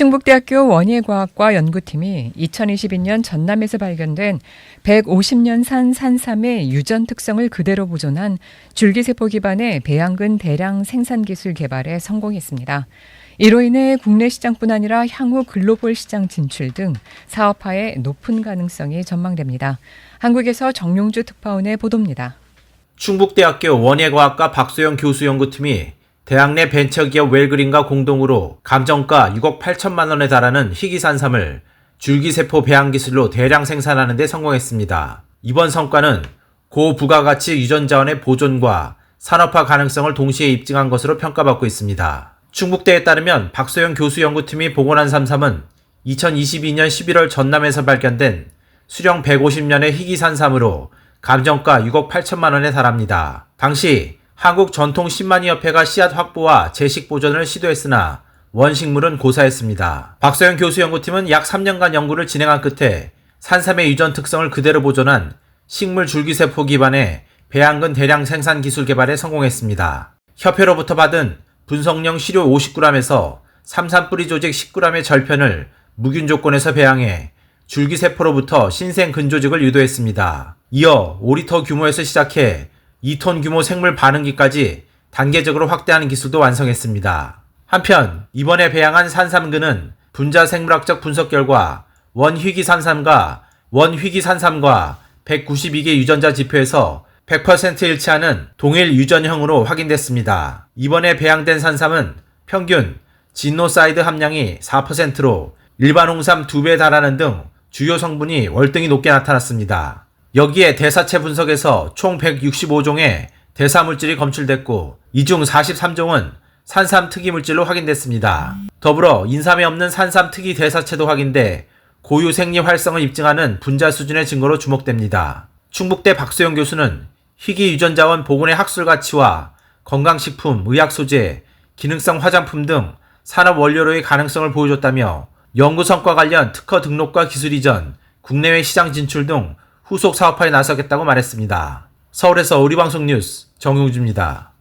충북대학교 원예과학과 연구팀이 2022년 전남에서 발견된 150년 산 산삼의 유전 특성을 그대로 보존한 줄기세포 기반의 배양근 대량 생산 기술 개발에 성공했습니다. 이로 인해 국내 시장뿐 아니라 향후 글로벌 시장 진출 등 사업화에 높은 가능성이 전망됩니다. 한국에서 정용주 특파원의 보도입니다. 충북대학교 원예과학과 박소영 교수 연구팀이 대학 내 벤처기업 웰그린과 공동으로 감정가 6억 8천만 원에 달하는 희귀산삼을 줄기세포 배양 기술로 대량 생산하는 데 성공했습니다. 이번 성과는 고부가가치 유전자원의 보존과 산업화 가능성을 동시에 입증한 것으로 평가받고 있습니다. 충북대에 따르면 박소영 교수 연구팀이 복원한 삼삼은 2022년 11월 전남에서 발견된 수령 150년의 희귀산삼으로 감정가 6억 8천만 원에 달합니다. 당시 한국 전통 10만이 협회가 씨앗 확보와 재식 보존을 시도했으나 원식물은 고사했습니다. 박소영 교수 연구팀은 약 3년간 연구를 진행한 끝에 산삼의 유전 특성을 그대로 보존한 식물 줄기세포 기반의 배양근 대량 생산 기술 개발에 성공했습니다. 협회로부터 받은 분석령 시료 50g에서 삼산 뿌리 조직 10g의 절편을 무균 조건에서 배양해 줄기세포로부터 신생 근조직을 유도했습니다. 이어 5리터 규모에서 시작해 2톤 규모 생물 반응기까지 단계적으로 확대하는 기술도 완성했습니다. 한편 이번에 배양한 산삼근은 분자 생물학적 분석 결과 원휘기산삼과 원휘기산삼과 192개 유전자 지표에서 100% 일치하는 동일 유전형으로 확인됐습니다. 이번에 배양된 산삼은 평균 진노사이드 함량이 4%로 일반 홍삼 2배에 달하는 등 주요 성분이 월등히 높게 나타났습니다. 여기에 대사체 분석에서 총 165종의 대사물질이 검출됐고 이 중 43종은 산삼 특이 물질로 확인됐습니다. 더불어 인삼에 없는 산삼 특이 대사체도 확인돼 고유 생리 활성을 입증하는 분자 수준의 증거로 주목됩니다. 충북대 박소영 교수는 희귀 유전자원 복원의 학술 가치와 건강식품, 의학 소재, 기능성 화장품 등 산업 원료로의 가능성을 보여줬다며 연구 성과 관련 특허 등록과 기술 이전, 국내외 시장 진출 등 후속 사업화에 나서겠다고 말했습니다. 서울에서 우리 방송 뉴스 정용주입니다.